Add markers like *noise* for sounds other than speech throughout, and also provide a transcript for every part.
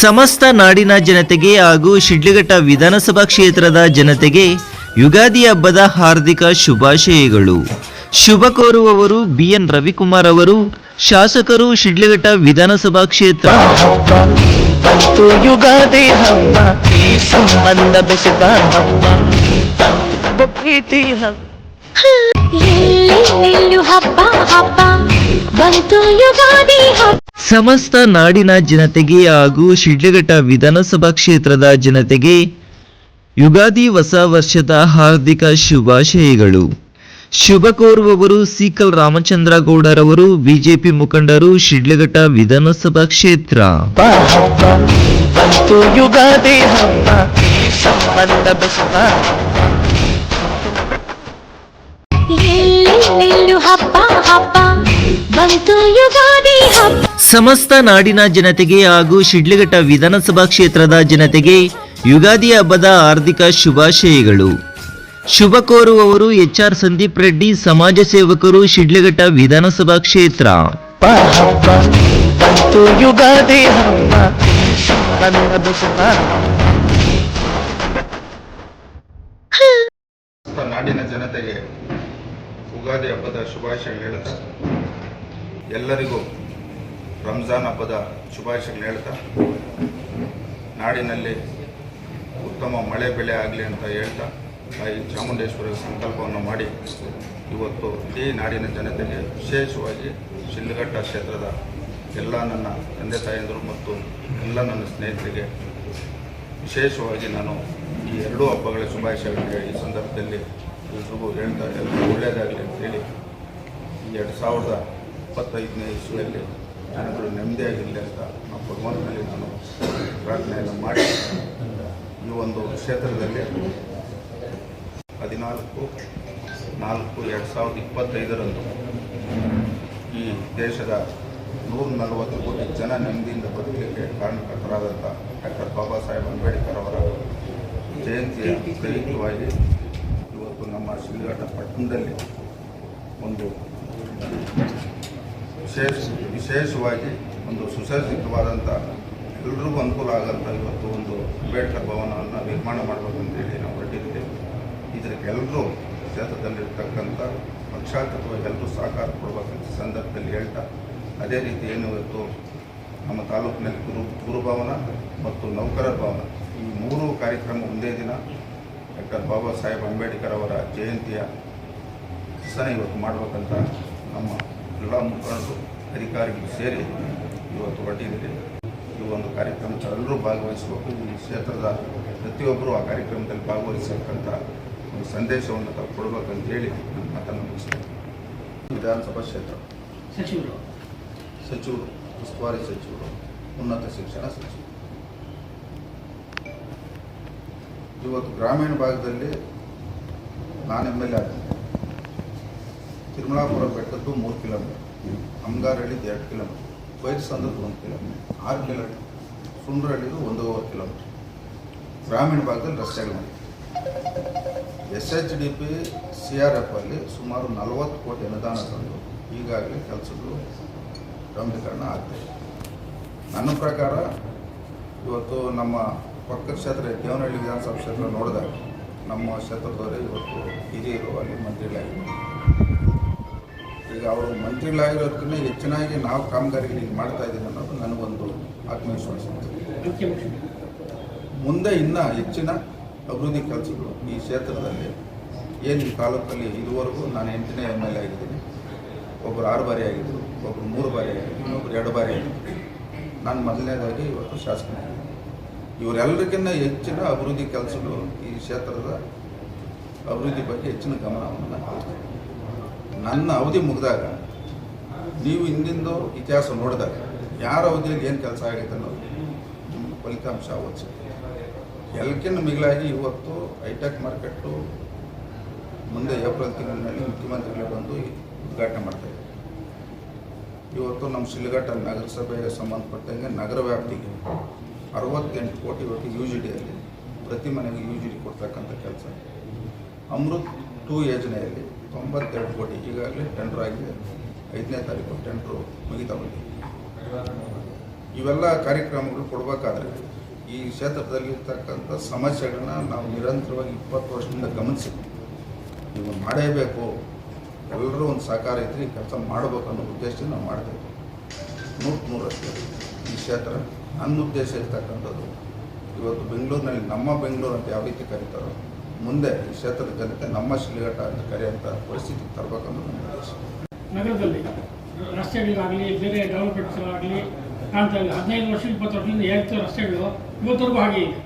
ಸಮಸ್ತ ನಾಡಿನ ಜನತೆಗೆ ಹಾಗೂ ಶಿಡ್ಲಘಟ್ಟ ವಿಧಾನಸಭಾ ಕ್ಷೇತ್ರದ ಜನತೆಗೆ ಯುಗಾದಿ ಹಬ್ಬದ ಹಾರ್ದಿಕ ಶುಭಾಶಯಗಳು. ಶುಭ ಕೋರುವವರು ಬಿಎನ್ ರವಿಕುಮಾರ್ ಅವರು ಶಾಸಕರು ಶಿಡ್ಲಘಟ್ಟ ವಿಧಾನಸಭಾ ಕ್ಷೇತ್ರ. ಯುಗಾದಿ ಹಬ್ಬ ಈ ಸಂಬಂಧ ಬೆಸೆದ ಹಬ್ಬ ಪ್ರೀತಿ ಹಬ್ಬ. ಎಲ್ಲೆಲ್ಲೆಲ್ಲೂ ಹಬ್ಬ ಹಬ್ಬ. ಬಂತು ಯುಗಾದಿ ಹಬ್ಬ. ಸಮಸ್ತ ನಾಡಿನ ಜನತೆಗೆ ಹಾಗೂ ಶಿಡ್ಲಘಟ್ಟ ವಿಧಾನಸಭಾ ಕ್ಷೇತ್ರದ ಜನತೆಗೆ ಯುಗಾದಿ ಹೊಸ ವರ್ಷದ ಹಾರ್ದಿಕ ಶುಭಾಶಯಗಳು ಶುಭ ಕೋರುವವರು ಸೀಕಲ್ ರಾಮಚಂದ್ರ ಗೌಡರವರು ಬಿಜೆಪಿ ಮುಖಂಡರು ಶಿಡ್ಲಘಟ್ಟ ವಿಧಾನಸಭಾ ಕ್ಷೇತ್ರ ಹಬ್ಬ ಹಬ್ಬ. ಬಂತು ಯುಗಾದಿ ಹಬ್ಬ. ಸಮಸ್ತ ನಾಡಿನ ಜನತೆಗೆ ಹಾಗೂ ಶಿಡ್ಲಘಟ್ಟ ವಿಧಾನಸಭಾ ಕ್ಷೇತ್ರದ ಜನತೆಗೆ ಯುಗಾದಿ ಹಬ್ಬದ ಹಾರ್ದಿಕ ಶುಭಾಶಯಗಳು. ಶುಭ ಕೋರುವವರು ಎಚ್ ಆರ್ ಸಂದೀಪ್ ರೆಡ್ಡಿ ಸಮಾಜ ಸೇವಕರು ಶಿಡ್ಲಘಟ್ಟ ವಿಧಾನಸಭಾ ಕ್ಷೇತ್ರ. ಯುಗಾದಿ ಹಬ್ಬ ಈ ಸಂಬಂಧ ಬೆಸೆದ ಸಮಸ್ತ ನಾಡಿನ ಜನತೆಗೆ ಉಗಾದಿ ಹಬ್ಬದ ಶುಭಾಶಯ ಹೇಳ್ತಾ, ಎಲ್ಲರಿಗೂ ರಂಜಾನ್ ಹಬ್ಬದ ಶುಭಾಶಯಗಳು ಹೇಳ್ತಾ, ನಾಡಿನಲ್ಲಿ ಉತ್ತಮ ಮಳೆ ಬೆಳೆ ಆಗಲಿ ಅಂತ ಹೇಳ್ತಾ, ತಾಯಿ ಚಾಮುಂಡೇಶ್ವರಿ ಸಂಕಲ್ಪವನ್ನು ಮಾಡಿ ಇವತ್ತು ಇಡೀ ನಾಡಿನ ಜನತೆಗೆ ವಿಶೇಷವಾಗಿ ಶಿಲ್ಘಟ್ಟ ಕ್ಷೇತ್ರದ ಎಲ್ಲ ನನ್ನ ತಂದೆ ತಾಯಂದರು ಮತ್ತು ಎಲ್ಲ ನನ್ನ ಸ್ನೇಹಿತರಿಗೆ ವಿಶೇಷವಾಗಿ ನಾನು ಈ ಎರಡೂ ಹಬ್ಬಗಳ ಶುಭಾಶಯಗಳಿಗೆ ಈ ಸಂದರ್ಭದಲ್ಲಿ ಎಲ್ರಿಗೂ ಹೇಳ್ತಾ ಅಂತ ಒಳ್ಳೆಯದಾಗಲಿ ಅಂತೇಳಿ ಎರಡು ಸಾವಿರದ ಇಪ್ಪತ್ತೈದನೇ ಇಸ್ವಿಯಲ್ಲಿ ಜನಗಳು ನೆಮ್ಮದಿಯಾಗಿರಲಿ ಅಂತ ನಮ್ಮ ಭಗವಂತನಲ್ಲಿ ನಾನು ಪ್ರಾರ್ಥನೆಯನ್ನು ಮಾಡಿ. ಈ ಒಂದು ಕ್ಷೇತ್ರದಲ್ಲಿ ಹದಿನಾಲ್ಕು, ನಾಲ್ಕು, ಎರಡು ಸಾವಿರದ ಇಪ್ಪತ್ತೈದರಂದು ಈ ದೇಶದ ನೂರ ನಲವತ್ತು ಕೋಟಿ ಜನ ನೆಮ್ಮದಿಯಿಂದ ಬದುಕಲಿಕ್ಕೆ ಕಾರಣಕರ್ತರಾದಂಥ ಡಾಕ್ಟರ್ ಬಾಬಾ ಸಾಹೇಬ್ ಅಂಬೇಡ್ಕರ್ ಅವರ ಜಯಂತಿಯ ಪ್ರಯುಕ್ತವಾಗಿ ಇವತ್ತು ನಮ್ಮ ಶಿಲ್ಘಟ್ಟ ಪಟ್ಟಣದಲ್ಲಿ ಒಂದು ವಿಶೇಷ ವಿಶೇಷವಾಗಿ ಒಂದು ಸುಸಜ್ಜಿತವಾದಂಥ ಎಲ್ರಿಗೂ ಅನುಕೂಲ ಆಗೋಂಥ ಇವತ್ತು ಒಂದು ಅಂಬೇಡ್ಕರ್ ಭವನವನ್ನು ನಿರ್ಮಾಣ ಮಾಡಬೇಕಂತೇಳಿ ನಾವು ಹೊರಟಿದ್ದೇವೆ. ಇದಕ್ಕೆ ಎಲ್ಲರೂ ಕ್ಷೇತ್ರದಲ್ಲಿರ್ತಕ್ಕಂಥ ಪಕ್ಷಾತೀತವಾಗಿ ಎಲ್ಲರೂ ಸಹಕಾರ ಕೊಡಬೇಕಂತ ಸಂದರ್ಭದಲ್ಲಿ ಹೇಳ್ತಾ, ಅದೇ ರೀತಿ ಏನು ಇವತ್ತು ನಮ್ಮ ತಾಲೂಕಿನಲ್ಲಿ ಗುರು ಗುರುಭವನ ಮತ್ತು ನೌಕರರ ಭವನ. ಈ ಮೂರು ಕಾರ್ಯಕ್ರಮ ಒಂದೇ ದಿನ ಡಾಕ್ಟರ್ ಬಾಬಾ ಸಾಹೇಬ್ ಅಂಬೇಡ್ಕರ್ ಅವರ ಜಯಂತಿಯ ದಿವಸನೇ ಇವತ್ತು ಮಾಡಬೇಕಂತ ನಮ್ಮ ಎಲ್ಲ ಮುಖಂಡರು ಅಧಿಕಾರಿಗಳು ಸೇರಿ ಇವತ್ತು ಹೊರಟಿದ್ದೀರಿ. ಈ ಒಂದು ಕಾರ್ಯಕ್ರಮಕ್ಕೆ ಎಲ್ಲರೂ ಭಾಗವಹಿಸಬೇಕು. ಈ ಕ್ಷೇತ್ರದ ಪ್ರತಿಯೊಬ್ಬರು ಆ ಕಾರ್ಯಕ್ರಮದಲ್ಲಿ ಭಾಗವಹಿಸಬೇಕಂತ ಒಂದು ಸಂದೇಶವನ್ನು ತಾವು ಕೊಡಬೇಕಂತ ಹೇಳಿ ನನ್ನ ಮಾತನ್ನು ಮುಗಿಸ್ತೇನೆ. ವಿಧಾನಸಭಾ ಕ್ಷೇತ್ರ. ಸಚಿವರು. ಸಚಿವರು ಉಸ್ತುವಾರಿ ಸಚಿವರು ಉನ್ನತ ಶಿಕ್ಷಣ ಸಚಿವರು. ಇವತ್ತು ಗ್ರಾಮೀಣ ಭಾಗದಲ್ಲಿ ನಾನು ಎಂ ಎಲ್ ಎ ಆಗಿದ್ದೆ ತಿರುಮಲಾಪುರ ಬೆಟ್ಟದ್ದು ಮೂರು ಕಿಲೋಮೀಟರ್. ಅಂಗಾರಹಳ್ಳಿದು ಎರಡು ಕಿಲೋಮೀಟರ್. ಬೈರ್ಸಂದ್ರದ್ದು ಒಂದು ಕಿಲೋಮೀಟರ್. ಆರು ಕಿಲೋಮೀಟರ್ ಸುಂಡ್ರಹಳ್ಳಿದು ಒಂದೂವರೆ ಕಿಲೋಮೀಟರ್. ಗ್ರಾಮೀಣ ಭಾಗದಲ್ಲಿ ರಸ್ತೆಗಳು S H D P C R F ಅಲ್ಲಿ ಸುಮಾರು ನಲವತ್ತು ಕೋಟಿ ಅನುದಾನ ತಂದು ಈಗಾಗಲೇ ಕೆಲಸಗಳು ಗಂಭೀಕರಣ ಆಗ್ತಾಯಿದೆ ನನ್ನ ಪ್ರಕಾರ ಇವತ್ತು ನಮ್ಮ ಪಕ್ಕ ಕ್ಷೇತ್ರ ದೇವನಹಳ್ಳಿ ವಿಧಾನಸಭಾ ಕ್ಷೇತ್ರ ನೋಡಿದಾಗ ನಮ್ಮ ಕ್ಷೇತ್ರದವರೇ ಇವತ್ತು ಹಿರಿಯರು ಅಲ್ಲಿ ಮಂತ್ರಿಗಳಾಗಿದ್ದಾರೆ. ಈಗ ಅವರು ಮಂತ್ರಿಗಳಾಗಿರೋದಕ್ಕಿಂತ ಹೆಚ್ಚಿನಾಗಿ ನಾವು ಕಾಮಗಾರಿಗಳು ಇಲ್ಲಿ ಮಾಡ್ತಾ ಇದ್ದೀವಿ ಅನ್ನೋದು ನನಗೊಂದು ಆತ್ಮವಿಶ್ವಾಸ. ಮುಂದೆ ಇನ್ನೂ ಹೆಚ್ಚಿನ ಅಭಿವೃದ್ಧಿ ಕೆಲಸಗಳು ಈ ಕ್ಷೇತ್ರದಲ್ಲಿ ಏನು ಈ ತಾಲೂಕಲ್ಲಿ ಇದುವರೆಗೂ ನಾನು ಎಂಟನೇ ಎಂ ಎಲ್ ಎ ಆಗಿದ್ದೀನಿ. ಒಬ್ಬರು ಆರು ಬಾರಿ ಆಗಿದ್ದರು ಒಬ್ಬರು ಮೂರು ಬಾರಿ ಆಗಿದ್ದರು ಇನ್ನೊಬ್ರು ಎರಡು ಬಾರಿ ಆಗಿದ್ದರು ನಾನು ಮೊದಲನೇದಾಗಿ ಇವತ್ತು ಶಾಸಕನಾಗಿದ್ದೀನಿ. ಇವರೆಲ್ಲರಿಗಿಂತ ಹೆಚ್ಚಿನ ಅಭಿವೃದ್ಧಿ ಕೆಲಸಗಳು ಈ ಕ್ಷೇತ್ರದ ಅಭಿವೃದ್ಧಿ ಬಗ್ಗೆ ಹೆಚ್ಚಿನ ಗಮನವನ್ನು ನಾನು ನನ್ನ ಅವಧಿ ಮುಗಿದಾಗ, ನೀವು ಹಿಂದಿಂದು ಇತಿಹಾಸ ನೋಡಿದಾಗ, ಯಾರ ಅವಧಿಯಲ್ಲಿ ಏನು ಕೆಲಸ ಆಗೈತೆ ಅನ್ನೋದು ನಿಮ್ಮ ಫಲಿತಾಂಶ ಅವತ್ತು ಎಲ್ಲಕ್ಕಿಂತ ಮಿಗಿಲಾಗಿ ಇವತ್ತು ಹೈಟೆಕ್ ಮಾರ್ಕೆಟು ಮುಂದೆ ಏಪ್ರಿಲ್ ತಿಂಗಳಿನಲ್ಲಿ ಮುಖ್ಯಮಂತ್ರಿಗಳು ಬಂದು ಉದ್ಘಾಟನೆ ಮಾಡ್ತಾರೆ ಇವತ್ತು ನಮ್ಮ ಶಿಲ್ಘಟ್ಟ ನಗರಸಭೆಗೆ ಸಂಬಂಧಪಟ್ಟಂಗೆ ನಗರ ವ್ಯಾಪ್ತಿಗೆ ಅರವತ್ತೆಂಟು ಕೋಟಿ ಇವತ್ತು ಯು ಜಿ ಡಿಯಲ್ಲಿ ಪ್ರತಿ ಮನೆಗೆ ಯು ಜಿ ಡಿ ಕೊಡ್ತಕ್ಕಂಥ ಕೆಲಸ. ಅಮೃತ್ ಟೂ ಯೋಜನೆಯಲ್ಲಿ ತೊಂಬತ್ತೆರಡು ಕೋಟಿ, ಈಗಾಗಲೇ ಟೆಂಡರ್ ಆಗಿದೆ. ಐದನೇ ತಾರೀಕು ಟೆಂಡ್ರು ಮುಗಿತಾ ಬಂದಿದೆ. ಇವೆಲ್ಲ ಕಾರ್ಯಕ್ರಮಗಳು ಕೊಡಬೇಕಾದ್ರೆ ಈ ಕ್ಷೇತ್ರದಲ್ಲಿರ್ತಕ್ಕಂಥ ಸಮಸ್ಯೆಗಳನ್ನ ನಾವು ನಿರಂತರವಾಗಿ ಇಪ್ಪತ್ತು ವರ್ಷದಿಂದ ಗಮನಿಸಿ. ನೀವು ಮಾಡೇಬೇಕು. ಎಲ್ಲರೂ ಒಂದು ಸಹಕಾರ ಇದ್ರೆ ಈ ಕೆಲಸ ಮಾಡಬೇಕು ಅನ್ನೋ ಉದ್ದೇಶದಿಂದ ನಾವು ಮಾಡಬೇಕು ನೂರು ನೂರಷ್ಟು ಈ ಕ್ಷೇತ್ರ. ನನ್ನ ಉದ್ದೇಶ ಇರ್ತಕ್ಕಂಥದ್ದು. ಇವತ್ತು ಬೆಂಗಳೂರಿನಲ್ಲಿ ನಮ್ಮ ಬೆಂಗಳೂರು ಅಂತ ಯಾವ ರೀತಿ ಕರೀತಾರೋ ಮುಂದೆ ಈ ಕ್ಷೇತ್ರದ ಜನತೆ ನಮ್ಮ ಶ್ರೀಘಟ್ಟ ಅಂತ ಕರೆಯುವಂಥ ಪರಿಸ್ಥಿತಿ ತರಬೇಕನ್ನೋದು ನನ್ನ ಉದ್ದೇಶ. ನಗರದಲ್ಲಿ ರಸ್ತೆಗಳಾಗಲಿ ಬೇರೆ ಡೆವಲಪ್ಮೆಂಟ್ಸ್ಗಳಾಗಲಿ ಕಾಣ್ತಾ ಇಲ್ಲ. ಹದಿನೈದು ವರ್ಷ ಇಪ್ಪತ್ತು ವರ್ಷದಿಂದ ಹೇಳ್ತಾ ರಸ್ತೆಗಳು ಇವತ್ತರೆಗೂ ಹಾಗೆ ಇದೆ.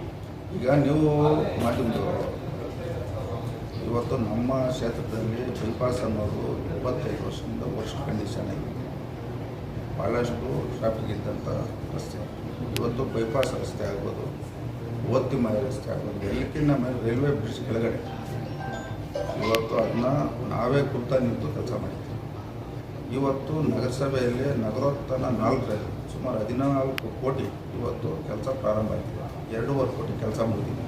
ಈಗ ನೀವು ಮಾಧ್ಯಮದವರು ಇವತ್ತು ನಮ್ಮ ಕ್ಷೇತ್ರದಲ್ಲಿ ಬೈಪಾಸ್ ಅನ್ನೋದು ಇಪ್ಪತ್ತೈದು ವರ್ಷದಿಂದ ವರ್ಷ ಕಂಡೀಷನ್ ಆಗಿದೆ. ಭಾಳಷ್ಟು ಟ್ರಾಫಿಕ್ ಇದ್ದಂಥ ರಸ್ತೆ. ಇವತ್ತು ಬೈಪಾಸ್ ರಸ್ತೆ ಆಗ್ಬೋದು ಓತ್ತಿಮಯ ರಸ್ತೆ ಆಗ್ಬೋದು ಎಲ್ಲಕ್ಕಿಂತ ಮೇಲೆ ರೈಲ್ವೆ ಬ್ರಿಡ್ಜ್ ಕೆಳಗಡೆ. ಇವತ್ತು ಅದನ್ನ ನಾವೇ ಕುರ್ತಾ ನಿಂತು ಕೆಲಸ ಮಾಡಿದ್ದೀವಿ. ಇವತ್ತು ನಗರಸಭೆಯಲ್ಲಿ ನಗರೋತ್ತನ ನಾಲ್ಕರಲ್ಲಿ ಸುಮಾರು ಹದಿನಾಲ್ಕು ಕೋಟಿ ಇವತ್ತು ಕೆಲಸ ಪ್ರಾರಂಭ ಆಗಿದೆ. ಎರಡೂವರೆ ಕೋಟಿ ಕೆಲಸ ಮುಗಿದಿದೆ.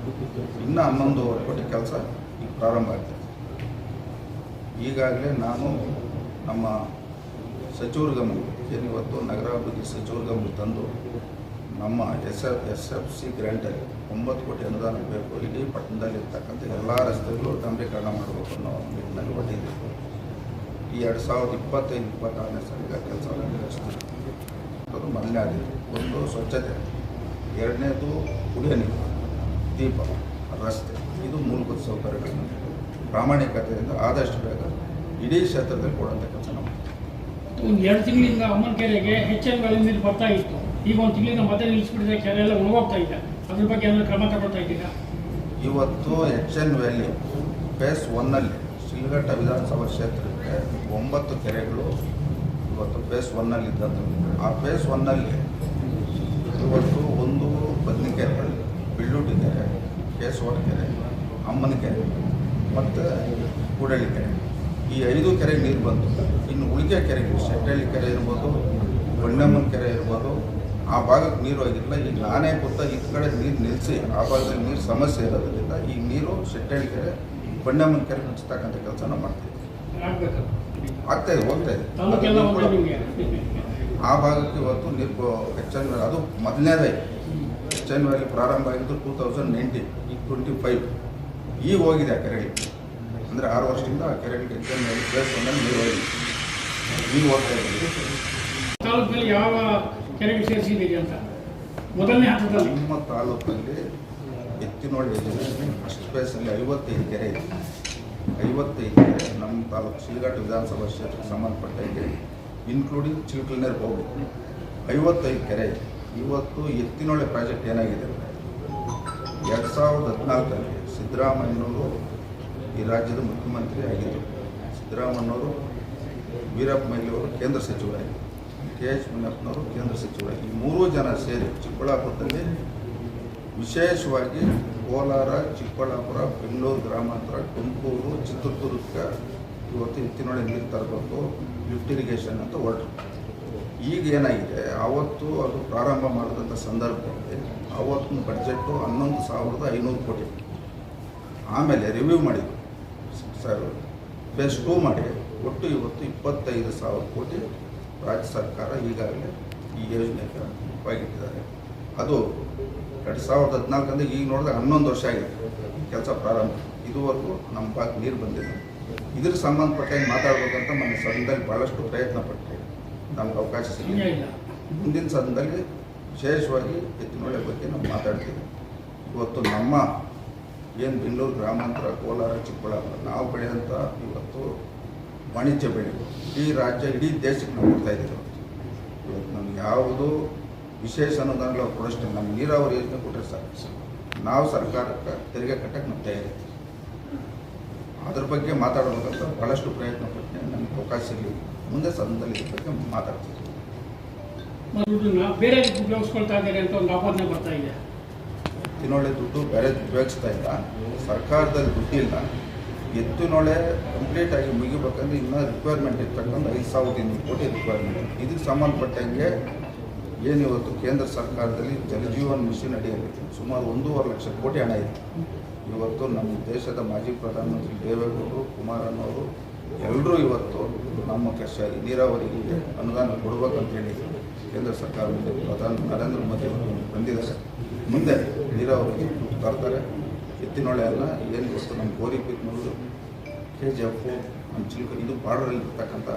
ಇನ್ನೂ ಹನ್ನೊಂದೂವರೆ ಕೋಟಿ ಕೆಲಸ ಈಗ ಪ್ರಾರಂಭ ಆಗ್ತದೆ. ಈಗಾಗಲೇ ನಾನು ನಮ್ಮ ಸಚಿವರ ಗಮನಕ್ಕೆ ಇವತ್ತು ನಗರಾಭಿವೃದ್ಧಿ ಸಚಿವರ ಗಮನ ತಂದು ನಮ್ಮ S F S F C ಗ್ರ್ಯಾಂಟಲ್ಲಿ ಒಂಬತ್ತು ಕೋಟಿ ಅನುದಾನ ಬೇಕು. ಇಡೀ ಪಟ್ಟಣದಲ್ಲಿರ್ತಕ್ಕಂಥ ಎಲ್ಲ ರಸ್ತೆಗಳು ಡಾಂಬರೀಕರಣ ಮಾಡಬೇಕು ಅನ್ನೋ ನಿಟ್ಟಿನಲ್ಲಿ ಹೊಟ್ಟಿದ್ದೀವಿ ಈ ಎರಡು ಸಾವಿರದ ಇಪ್ಪತ್ತೈದು, ಇಪ್ಪತ್ತಾರನೇ ಸಾಲಿಗೆ ಕೆಲಸವನ್ನು ನಿರ್ವಹಿಸ್ತೀವಿ ಮೊದಲನೇ ಆದ್ಯತೆ ಒಂದು ಸ್ವಚ್ಛತೆ, ಎರಡನೇದು ಕುಡಿಯ ನೀರು, ದೀಪ, ರಸ್ತೆ. ಇದು ಮೂಲಭೂತ ಸೌಕರ್ಯಗಳನ್ನು ಪ್ರಾಮಾಣಿಕತೆಯಿಂದ ಆದಷ್ಟು ಬೇಗ ಇಡೀ ಕ್ಷೇತ್ರದಲ್ಲಿ ಕೊಡುವಂಥ ಕೆಲಸ ನಾವು. ಒಂದು ಎರಡು ತಿಂಗಳಿಂದ ಅಮ್ಮನ ಕೆರೆಗೆ ಹೆಚ್ಚಿನ ನೀರು ಬರ್ತಾ ಇತ್ತು. ಈಗ ಒಂದು ತಿಂಗಳಿಂದ ಮತ್ತೆ ನಿಲ್ಲಿಸ್ಬಿಟ್ಟಿದೆ ಕೆರೆ ಎಲ್ಲ ಉಳ್ಗೋಗ್ತಾ ಇದೆ. ಅದ್ರ ಬಗ್ಗೆ ಏನಾದ್ರು ಕ್ರಮ ತಗೊಳ್ತಾ ಇದ್ದೀರಾ? ಇವತ್ತು ಎಚ್ ಎನ್ ವ್ಯಾಲಿ ಫೇಸ್ ಒನ್ನಲ್ಲಿ ಶಿಲ್ಘಟ್ಟ ವಿಧಾನಸಭಾ ಕ್ಷೇತ್ರಕ್ಕೆ ಒಂಬತ್ತು ಕೆರೆಗಳು ಇವತ್ತು ಫೇಸ್ ಒನ್ನಲ್ಲಿ ಇದ್ದಂಥ ಆ ಫೇಸ್ ಒನ್ನಲ್ಲಿ ಇವತ್ತು ಒಂದು ಬದ್ನಿಕೆರೆ ಬಿಳ್ಳೂಟಿ ಕೆರೆ ಕೇಸವಾಡ ಕೆರೆ, ಅಮ್ಮನ ಕೆರೆ, ಮತ್ತು ಕೂಡಳ್ಳಿ ಕೆರೆ. ಈ ಐದು ಕೆರೆ ನೀರು ಬಂತು. ಇನ್ನು ಉಳಿಕೆ ಕೆರೆಗಳು ಶೆಟ್ಟಳ್ಳಿ ಕೆರೆ ಇರ್ಬೋದು ಬಣ್ಣಮ್ಮನ ಕೆರೆ ಇರ್ಬೋದು ಆ ಭಾಗಕ್ಕೆ ನೀರು ಆಗಿರಲಿಲ್ಲ ಈಗ ನಾನೇ ಗೊತ್ತಾ ಈ ಕಡೆ ನೀರು ನಿಲ್ಲಿಸಿ ಆ ಭಾಗದಲ್ಲಿ ನೀರು ಸಮಸ್ಯೆ ಇರೋದ್ರಿಂದ ಈ ನೀರು ಶೆಟ್ಟಳ್ಳಿ ಕೆರೆ ಬಣ್ಣಮ್ಮನ ಕೆರೆ ಮುಚ್ಚತಕ್ಕಂಥ ಕೆಲಸ ನಾವು ಮಾಡ್ತೀವಿ. ಆಗ್ತಾ ಇದೆ ಹೋಗ್ತಾ ಇದೆ. ಆ ಭಾಗಕ್ಕೆ ಇವತ್ತು ನೀರು ಹೆಚ್ಚನ್ ಅದು ಮೊದಲನೇದೇ. ಹೆಚ್ಚನ್ ವ್ಯಾಲಿ ಪ್ರಾರಂಭ ಆಗಿದ್ದು two thousand nineteen twenty five ಈಗ ಹೋಗಿದೆ ಆ ಕೆರೆಗಳಿಗೆ ಅಂದರೆ ಆರು ವರ್ಷದಿಂದ ಆ ಕೆರೆಗಳಿಗೆ ಪ್ಲೇಸ್ ಒಂದನ್ನು ನೀರು ಹೋಗಿ ಈಗ ಹೋಗ್ತಾ ಇದ್ದೀವಿ ತಾಲೂಕಿನಲ್ಲಿ ಯಾವ ಕೆರೆಗೆ ಸೇರಿಸಿದ್ದೀರಿ ಅಂತ? ಮೊದಲನೇ ಹಂತದಲ್ಲಿ. ನಮ್ಮ ತಾಲೂಕಲ್ಲಿ ಎತ್ತಿನೋಳಿ ಯೋಜನೆ ಫಸ್ಟ್ ಪ್ಲೇಸಲ್ಲಿ ಐವತ್ತೈದು ಕೆರೆ ಇದೆ. ಐವತ್ತೈದು ಕೆರೆ ನಮ್ಮ ತಾಲೂಕು ಶಿಲ್ಘಾಟ್ ವಿಧಾನಸಭಾ ಕ್ಷೇತ್ರಕ್ಕೆ ಸಂಬಂಧಪಟ್ಟಂಗೆ ಇನ್ಕ್ಲೂಡಿಂಗ್ ಚಿಲ್ಕಲ್ನೇರ್ ಹೋಗಿ ಐವತ್ತೈದು ಕೆರೆ. ಇದೆ ಇವತ್ತು ಎತ್ತಿನೊಳೆ ಪ್ರಾಜೆಕ್ಟ್ ಏನಾಗಿದೆ ಎರಡು ಸಾವಿರದ ಹದಿನಾಲ್ಕರಲ್ಲಿ ಸಿದ್ದರಾಮಯ್ಯನವರು ಈ ರಾಜ್ಯದ ಮುಖ್ಯಮಂತ್ರಿ ಆಗಿದ್ದರು ಸಿದ್ದರಾಮಣ್ಣವರು ವೀರಪ್ಪ ಮೊಯ್ಲಿಯವರು ಕೇಂದ್ರ ಸಚಿವರಾಗಿದ್ದರು ಕೆ ಎಚ್ ಮುನಿಯಪ್ಪನವರು ಕೇಂದ್ರ ಸಚಿವರಾಗಿ. ಈ ಮೂರೂ ಜನ ಸೇರಿ ಚಿಕ್ಕಬಳ್ಳಾಪುರದಲ್ಲಿ ವಿಶೇಷವಾಗಿ ಕೋಲಾರ, ಚಿಕ್ಕಬಳ್ಳಾಪುರ, ಬೆಂಗಳೂರು ಗ್ರಾಮಾಂತರ ತುಮಕೂರು ಚಿತ್ರದುರ್ಗ ಇವತ್ತು ಎತ್ತಿನೊಳೆ ನೀರು ತರಬೇಕು ಲಿಫ್ಟ್ ಇರಿಗೇಷನ್ ಅಂತ ಹೊರಟರು. ಈಗ ಏನಾಗಿದೆ, ಆವತ್ತು ಅದು ಪ್ರಾರಂಭ ಮಾಡಿದಂಥ ಸಂದರ್ಭದಲ್ಲಿ ಆವತ್ತಿನ ಬಡ್ಜೆಟ್ಟು ಹನ್ನೊಂದು ಸಾವಿರದ ಐನೂರು ಕೋಟಿ. ಆಮೇಲೆ ರಿವ್ಯೂ ಮಾಡಿದ್ರು. ಸರ್ ಫೇಸ್ ಟೂ ಮಾಡಿ ಒಟ್ಟು ಇವತ್ತು ಇಪ್ಪತ್ತೈದು ಸಾವಿರ ಕೋಟಿ ರಾಜ್ಯ ಸರ್ಕಾರ ಈಗಾಗಲೇ ಈ ಯೋಜನೆಗೆ ಒಪ್ಪಾಗಿಟ್ಟಿದ್ದಾರೆ. ಅದು ಎರಡು ಸಾವಿರದ ಹದಿನಾಲ್ಕಂದ್ರೆ ಈಗ ನೋಡಿದ್ರೆ ಹನ್ನೊಂದು ವರ್ಷ ಆಗಿದೆ. ಕೆಲಸ ಪ್ರಾರಂಭ. ಇದುವರೆಗೂ ನಮ್ಮ ಭಾಗ ನೀರು ಬಂದಿಲ್ಲ. ಇದ್ರ ಸಂಬಂಧಪಟ್ಟಂಗೆ ಮಾತಾಡ್ಬೇಕಂತ ನಮ್ಮ ಸದನದಲ್ಲಿ ಭಾಳಷ್ಟು ಪ್ರಯತ್ನ ಪಟ್ಟೆ. ನಮ್ಗೆ ಅವಕಾಶ ಸಿಗಲಿಲ್ಲ ಮುಂದಿನ ಸದನದಲ್ಲಿ ವಿಶೇಷವಾಗಿ ಎತ್ತಿನೊಳೆ ಬಗ್ಗೆ ನಾವು ಮಾತಾಡ್ತೀವಿ. ಇವತ್ತು ನಮ್ಮ ಏನು ಬೆಂಗಳೂರು ಗ್ರಾಮಾಂತರ, ಕೋಲಾರ, ಚಿಕ್ಕಬಳ್ಳಾಪುರ, ನಾವು ಬೆಳೆಯೋಂಥ ಇವತ್ತು ವಾಣಿಜ್ಯ ಬೆಳೆಗಳು ಇಡೀ ರಾಜ್ಯ, ಇಡೀ ದೇಶಕ್ಕೆ ನಾವು ಕೊಡ್ತಾ ಇದ್ದೀವಿ ಇವತ್ತು. ನಮ್ಗೆ ಯಾವುದು ವಿಶೇಷ ಅನುದಾನಗಳು ಕೊಡೋಷ್ಟೇ ನಮ್ಮ ನೀರಾವರಿ ಯೋಜನೆ ಕೊಟ್ಟರೆ ಸಾಕು. ನಾವು ಸರ್ಕಾರಕ್ಕೆ ತೆರಿಗೆ ಕಟ್ಟಕ್ಕೆ ನಮ್ಮ ತಯಾರಿದ್ದೀವಿ ಅದ್ರ ಬಗ್ಗೆ ಮಾತಾಡಬೇಕಂತ ಭಾಳಷ್ಟು ಪ್ರಯತ್ನ ಪಟ್ಟೆ ನಮಗೆ ಅವಕಾಶ ಇರಲಿ ಮುಂದೆ ಸದನದಲ್ಲಿ ಇದ್ರ ಬಗ್ಗೆ ಮಾತಾಡ್ತೀವಿ. ಬೇರೆ ಅಂತ ಒಂದು ಆಪಾದನೆ ಬರ್ತಾ ಇದೆ. ಎತ್ತಿನೊಳೆ ದುಡ್ಡು ಬೇರೆ ಉಪಯೋಗಿಸ್ತಾ ಇಲ್ಲ. ಸರ್ಕಾರದಲ್ಲಿ ದುಡ್ಡಿಲ್ಲ. ಎತ್ತಿನೊಳೆ ಕಂಪ್ಲೀಟ್ ಆಗಿ ಮುಗಿಬೇಕಂದ್ರೆ ಇನ್ನೂ ರಿಕ್ವೈರ್ಮೆಂಟ್ ಇರ್ತಕ್ಕಂಥ ಐದು ಸಾವಿರದ ಇನ್ನೂರು ಕೋಟಿ ರಿಕ್ವೈರ್ಮೆಂಟ್ ಇದಕ್ಕೆ ಸಂಬಂಧಪಟ್ಟಂಗೆ ಏನು ಇವತ್ತು ಕೇಂದ್ರ ಸರ್ಕಾರದಲ್ಲಿ ಜಲಜೀವನ್ ಮಿಷನ್ ಅಡಿಯಲ್ಲಿ ಸುಮಾರು ಒಂದೂವರೆ ಲಕ್ಷ ಕೋಟಿ ಹಣ ಇದೆ. ಇವತ್ತು ನಮ್ಮ ದೇಶದ ಮಾಜಿ ಪ್ರಧಾನಮಂತ್ರಿ ದೇವೇಗೌಡರು ಕುಮಾರಣ್ಣವರು ಎಲ್ಲರೂ ಇವತ್ತು ನಮ್ಮ ಕಷ್ಟ ನೀರಾವರಿಗೆ ಅನುದಾನ ಕೊಡಬೇಕಂತ ಹೇಳಿ ಕೇಂದ್ರ ಸರ್ಕಾರ ಮುಂದೆ ಪ್ರಧಾನಿ ನರೇಂದ್ರ ಮೋದಿ ಅವರು ಬಂದಿದ್ದಾರೆ. ಮುಂದೆ ನೀರಾವರಿಗೆ ತರ್ತಾರೆ. ಎತ್ತಿನೊಳೆ ಅಲ್ಲ ಏನು ಗೊತ್ತು? ನಮ್ಮ ಗೋರಿ ಪಿಕ್ನೂರು ಕೆ ಜಿ ಎಫ್ ನಮ್ಮ ಚಿಲ್ಕ ಇದು ಬಾರ್ಡರಲ್ಲಿ ಇರ್ತಕ್ಕಂಥ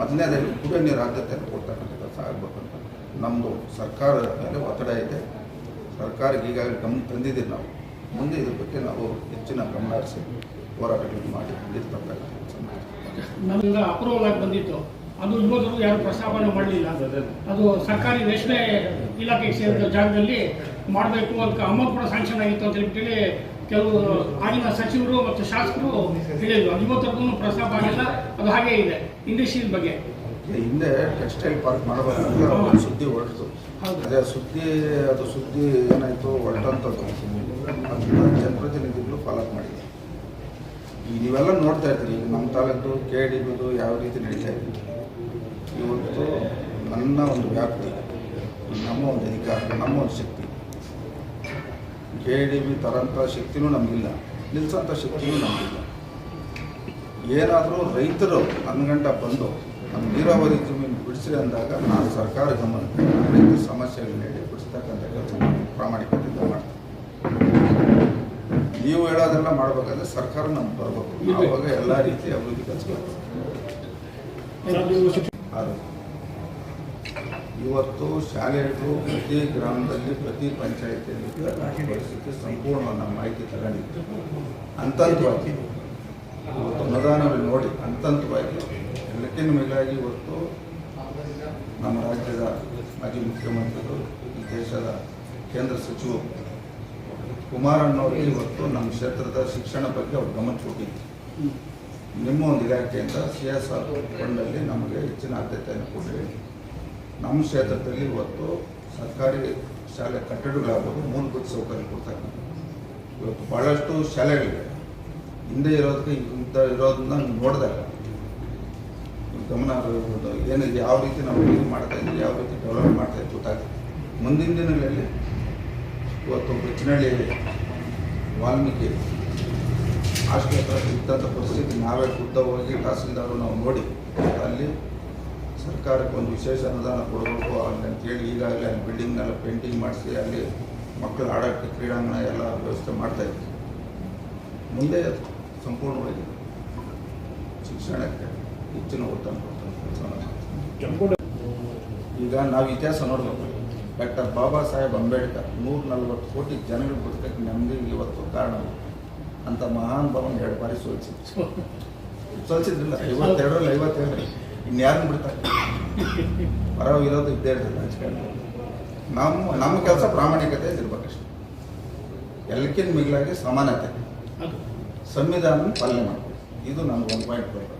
ಮೊದಲನೇದಾಗಿ ಕುಡಿಯೋ ನೀರು ಆದ್ಯತೆಯನ್ನು ಕೊಡ್ತಕ್ಕಂಥ ಕೆಲಸ ಆಗಬೇಕಂತ ನಮ್ಮದು ಸರ್ಕಾರದ ಮೇಲೆ ಒತ್ತಡ ಇದೆ. ಸರ್ಕಾರಕ್ಕೆ ಈಗಾಗಲೇ ಗಮನ ತಂದಿದ್ದೀವಿ ನಾವು. ಮುಂದೆ ಇದ್ರ ಬಗ್ಗೆ ನಾವು ಹೆಚ್ಚಿನ ಗಮನ ಹರಿಸಿ ಹೋರಾಟಗಳನ್ನು ಮಾಡಿ, ನೀರು ತರ್ತಕ್ಕಂಥ ಕೆಲಸ ಅಪ್ರೂವಲ್ ಆಗಿ ಬಂದಿತ್ತು. ಅದು ಇವತ್ತು ಯಾರು ಪ್ರಸ್ತಾವನೆ ಮಾಡಲಿಲ್ಲ. ಅದು ಸರ್ಕಾರಿ ರೇಷ್ಮೆ ಇಲಾಖೆಗೆ ಸೇರಿದ ಜಾಗದಲ್ಲಿ ಮಾಡಬೇಕು ಅಂತ ಅಮೌಂಟ್ ಕೂಡ ಸ್ಯಾಂಕ್ಷನ್ ಆಗಿತ್ತು ಅಂತ ಹೇಳ್ಬಿಟ್ಟು ಕೆಲವು ಆಗಿನ ಸಚಿವರು ಮತ್ತು ಶಾಸಕರು ಹೇಳಿದ್ರು. ಅದು ಇವತ್ತರೆಗೂ ಪ್ರಸ್ತಾಪ ಆಗಿಲ್ಲ. ಅದು ಹಾಗೇ ಇದೆ. ಇಂಡಸ್ಟ್ರೀಸ್ ಬಗ್ಗೆ. ಹಿಂದೆ ಟೆಕ್ಸ್ಟೈಲ್ ಪಾರ್ಕ್ ಮಾಡಬೇಕು ಸುದ್ದಿ ಹೊರಟು. ಅದೇ ಸುದ್ದಿ ಅದು ಸುದ್ದಿ ಏನಾಯಿತು ಹೊರಟಂಥದ್ದು ಅದನ್ನ ಜನಪ್ರತಿನಿಧಿಗಳು ಫಾಲೋ ಮಾಡಿದೆ ನೀವೆಲ್ಲ ನೋಡ್ತಾ ಇರ್ತೀರಿ ಈಗ ನಮ್ಮ ತಾಲೂಕು ಕೆ ಡಿ ಯಾವ ರೀತಿ ನಡೀತಾ ಇದೆ. ಇವತ್ತು ನನ್ನ ಒಂದು ವ್ಯಾಪ್ತಿ ನಮ್ಮ ಒಂದು ಅಧಿಕಾರ ನಮ್ಮ ಒಂದು ಶಕ್ತಿ. ಜೆ ಡಿ ಬಿ ತರಂಥ ಶಕ್ತಿನೂ ನಮಗಿಲ್ಲ ನಿಲ್ಲಿಸೋಂಥ ಶಕ್ತಿನೂ ನಮಗಿಲ್ಲ. ಏನಾದರೂ ರೈತರು ಅನ್ಗಂಟ ಬಂದು ನಮ್ಮ ನೀರಾವರಿ ಜಮೀನು ಬಿಡಿಸ್ರಿ ಅಂದಾಗ ನಾನು ಸರ್ಕಾರ ಗಮನ ರೈತರ ಸಮಸ್ಯೆಗಳನ್ನ ಹೇಳಿ ಬಿಡಿಸ್ತಕ್ಕಂಥ ಕೆಲಸ ಪ್ರಾಮಾಣಿಕತೆಯಿಂದ ಮಾಡ್ತೀನಿ ನೀವು ಹೇಳೋದೆಲ್ಲ ಮಾಡಬೇಕಾದ್ರೆ ಸರ್ಕಾರ ನಮ್ಗೆ ಬರಬೇಕು. ಆವಾಗ ಎಲ್ಲ ರೀತಿಯ ಅಭಿವೃದ್ಧಿ ಕೆಲಸಗಳು ಆದ್ರೆ ಇವತ್ತು ಶಾಲೆಗಳು ಪ್ರತಿ ಗ್ರಾಮದಲ್ಲಿ, ಪ್ರತಿ ಪಂಚಾಯತಿಯಲ್ಲಿ ಪರಿಸ್ಥಿತಿ ಸಂಪೂರ್ಣ ನಮ್ಮ ಮಾಹಿತಿ ತಗೊಂಡಿತ್ತು ಹಂತವಾಗಿ ಇವತ್ತು ಅನುದಾನವೇ ನೋಡಿ ಹಂತವಾಗಿ ಎಲ್ಲಕ್ಕಿಂತ ಮೇಲಾಗಿ ಇವತ್ತು ನಮ್ಮ ರಾಜ್ಯದ ಮಾಜಿ ಮುಖ್ಯಮಂತ್ರಿಗಳು, ಈ ದೇಶದ ಕೇಂದ್ರ ಸಚಿವರು, ಕುಮಾರಣ್ಣವರಿಗೆ ಇವತ್ತು ನಮ್ಮ ಕ್ಷೇತ್ರದ ಶಿಕ್ಷಣ ಬಗ್ಗೆ ಅವ್ರು ಗಮನ ಕೊಟ್ಟಿದ್ದು ನಿಮ್ಮ ಒಂದು ಇಲಾಖೆಯಿಂದ ಸಿ ಎಸ್ ಆರ್ ಫಂಡಲ್ಲಿ ನಮಗೆ ಹೆಚ್ಚಿನ ಆದ್ಯತೆಯನ್ನು ಕೊಟ್ಟಿದೆ. ನಮ್ಮ ಕ್ಷೇತ್ರದಲ್ಲಿ ಇವತ್ತು ಸರ್ಕಾರಿ ಶಾಲೆ ಕಟ್ಟಡಗಳಾಗೋದು ಮೂಲಭೂತ ಸೌಕರ್ಯ ಕೊಡ್ತಕ್ಕಂಥ ಇವತ್ತು ಭಾಳಷ್ಟು ಶಾಲೆಗಳಿವೆ. ಹಿಂದೆ ಇರೋದಕ್ಕೆ ಇಂಥ ಇರೋದನ್ನ ನೋಡಿದಾಗ ಗಮನ. ಏನು ಯಾವ ರೀತಿ ನಾವು ಇದು ಮಾಡ್ತಾ ಇದ್ದೀವಿ, ಯಾವ ರೀತಿ ಡೆವಲಪ್ ಮಾಡ್ತಾ ಇದ್ದೀವಿ ಗೊತ್ತಾಗುತ್ತೆ ಮುಂದಿನ ದಿನಗಳಲ್ಲಿ ಇವತ್ತು ಬಚ್ಚನಹಳ್ಳಿ ವಾಲ್ಮೀಕಿ ಹತ್ರ ಇದ್ದಂಥ ಪರಿಸ್ಥಿತಿ ನಾವೇ ಖುದ್ದ ಹೋಗಿ ತಹಸೀಲ್ದಾರು ನಾವು ನೋಡಿ ಅಲ್ಲಿ ಸರ್ಕಾರಕ್ಕೆ ಒಂದು ವಿಶೇಷ ಅನುದಾನ ಕೊಡಬೇಕು ಅಂತೇಳಿ ಈಗಾಗಲೇ ಅಲ್ಲಿ ಬಿಲ್ಡಿಂಗ್ನೆಲ್ಲ ಪೇಂಟಿಂಗ್ ಮಾಡಿಸಿ ಅಲ್ಲಿ ಮಕ್ಕಳು ಆಡೋಕ್ಕೆ ಕ್ರೀಡಾಂಗಣ ಎಲ್ಲ ವ್ಯವಸ್ಥೆ ಮಾಡ್ತಾ ಇದ್ವಿ. ಮುಂದೆ ಸಂಪೂರ್ಣವಾಗಿ ಶಿಕ್ಷಣಕ್ಕೆ ಹೆಚ್ಚಿನ ಒತ್ತನ್ನು ಕೊಡ್ತಾರೆ ಈಗ ನಾವು ಇತಿಹಾಸ ನೋಡಬೇಕು. ಡಾಕ್ಟರ್ ಬಾಬಾ ಸಾಹೇಬ್ ಅಂಬೇಡ್ಕರ್ ನೂರ ನಲ್ವತ್ತು ಕೋಟಿ ಜನಗಳು ಬದುಕಕ್ಕೆ ನಮಗೆ ಇವತ್ತು ಕಾರಣ. ಅಂತ ಮಹಾನ್ ಭವನ್ ಎರಡು ಬಾರಿ ಸೋಲಿಸಿದ್ರು. *laughs* ಸೋಲಿಸಿದ್ರಿಲ್ಲ ಐವತ್ತೆರಡರಲ್ಲಿ ಐವತ್ತೆರಡು. ಇನ್ಯಾರನ್ನು ಬಿಡ್ತಾರೆ? ಪರವಾಗಿರೋದು ಇದ್ದೇ ಇರ್ತದೆ ಹಂಚ್ಕೊಂಡು ನಮ್ಮ ನಮ್ಮ ಕೆಲಸ ಪ್ರಾಮಾಣಿಕತೆ ಇರ್ಬೇಕಷ್ಟೆ ಎಲ್ಲಕ್ಕಿಂತ ಮಿಗಿಲಾಗಿ ಸಮಾನತೆ. ಸಂವಿಧಾನ ಪಾಲನೆ ಮಾಡಬೇಕು. ಇದು ನಮ್ಗೆ ಒಂದು ಪಾಯಿಂಟ್ ಬರಬೇಕು